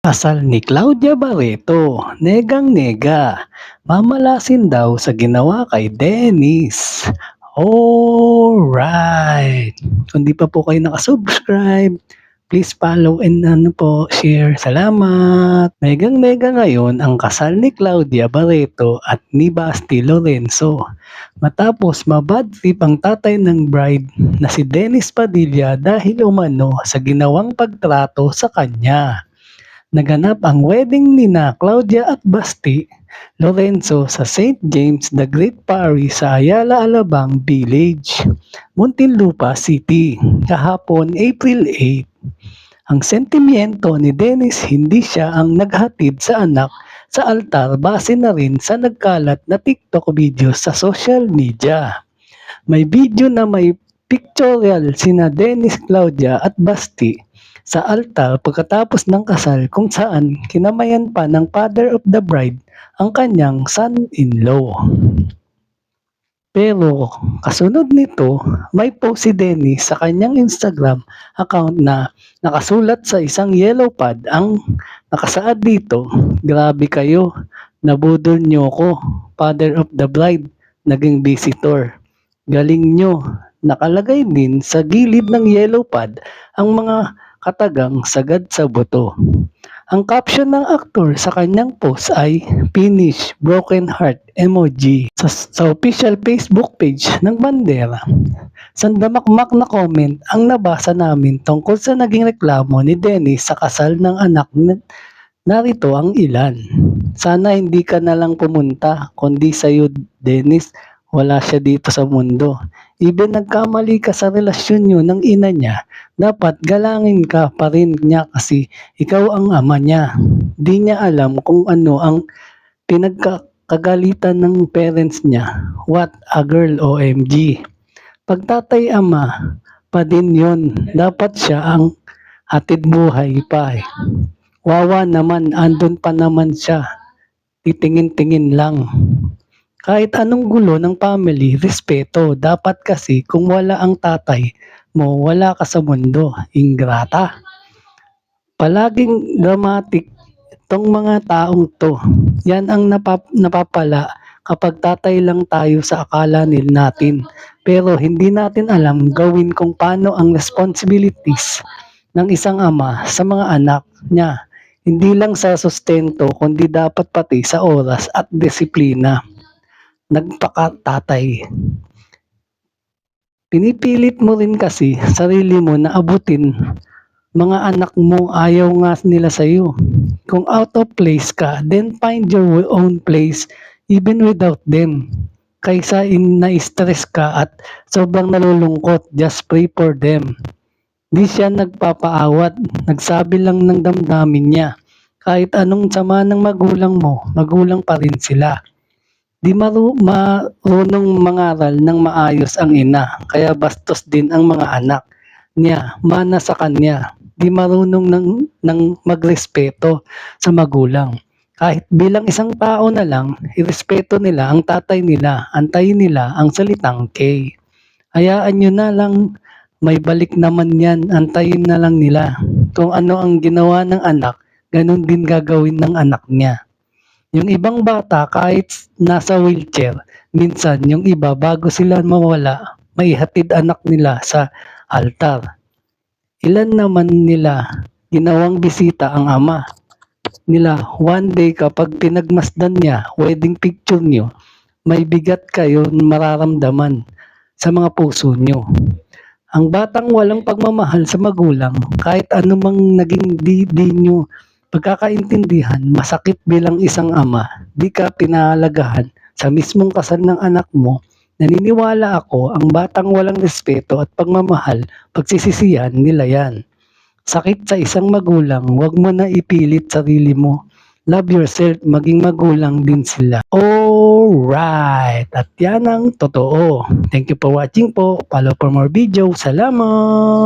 Kasal ni Claudia Barreto, negang-nega, mamalasin daw sa ginawa kay Dennis. Alright! Kung di pa po kayo nakasubscribe, please follow and ano po, share. Salamat! Megang-mega ngayon ang kasal ni Claudia Barreto at ni Basti Lorenzo. Matapos mabad trip ang tatay ng bride na si Dennis Padilla dahil umano sa ginawang pagtrato sa kanya. Naganap ang wedding ni na Claudia at Basti Lorenzo sa St. James the Great Parish sa Ayala Alabang Village, Muntinlupa City, kahapon April 8. Ang sentimiento ni Dennis hindi siya ang naghatid sa anak sa altar base na rin sa nagkalat na TikTok videos sa social media. May video na may pictorial sina Dennis Claudia at Basti sa altar pagkatapos ng kasal kung saan kinamayan pa ng father of the bride ang kanyang son-in-law. Pero kasunod nito, may post si Dennis sa kanyang Instagram account na nakasulat sa isang yellow pad ang nakasaad dito, grabe kayo, nabudol nyo ko, father of the bride, naging visitor. Galing nyo, nakalagay din sa gilid ng yellow pad ang mga katagang sagad sa buto. Ang caption ng aktor sa kanyang post ay Finish Broken Heart Emoji sa, sa official Facebook page ng Bandera. Sandamakmak na comment ang nabasa namin tungkol sa naging reklamo ni Dennis sa kasal ng anak ni Narito ang ilan. Sana hindi ka na lang pumunta, kundi sa'yo, Dennis, wala siya dito sa mundo. Even nagkamali ka sa relasyon nyo ng ina niya, dapat galangin ka pa rin niya kasi ikaw ang ama niya. Di niya alam kung ano ang pinagkagalitan ng parents niya. What a girl OMG. Pagtatay ama pa din yon. Dapat siya ang atid buhay pa eh. Wawa naman, andun pa naman siya. Titingin-tingin lang. Kahit anong gulo ng family, respeto. Dapat kasi kung wala ang tatay mo, wala ka sa mundo. Ingrata. Palaging dramatic itong mga taong to. Yan ang napap napapala kapag tatay lang tayo sa akala nil natin. Pero hindi natin alam gawin kung paano ang responsibilities ng isang ama sa mga anak niya. Hindi lang sa sustento, kundi dapat pati sa oras at disiplina nagpakatatay. Pinipilit mo rin kasi sarili mo na abutin mga anak mo ayaw nga nila sa iyo. Kung out of place ka, then find your own place even without them. Kaysa in na-stress ka at sobrang nalulungkot, just pray for them. Di siya nagpapaawat, nagsabi lang ng damdamin niya. Kahit anong sama ng magulang mo, magulang pa rin sila. Di maru marunong mangaral ng maayos ang ina, kaya bastos din ang mga anak niya, mana sa kanya. Di marunong ng, ng magrespeto sa magulang. Kahit bilang isang tao na lang, irespeto nila ang tatay nila, antayin nila ang salitang K. Hayaan nyo na lang, may balik naman yan, antayin na lang nila. Kung ano ang ginawa ng anak, ganun din gagawin ng anak niya. Yung ibang bata kahit nasa wheelchair, minsan yung iba bago sila mawala, may hatid anak nila sa altar. Ilan naman nila ginawang bisita ang ama nila one day kapag pinagmasdan niya wedding picture niyo may bigat kayo mararamdaman sa mga puso niyo. Ang batang walang pagmamahal sa magulang kahit anumang naging di, di nyo pagkakaintindihan, masakit bilang isang ama, di ka pinalagahan sa mismong kasal ng anak mo, naniniwala ako ang batang walang respeto at pagmamahal, pagsisisihan nila yan. Sakit sa isang magulang, huwag mo na ipilit sarili mo. Love yourself, maging magulang din sila. Alright! At yan ang totoo. Thank you for watching po. Follow for more video. Salamat!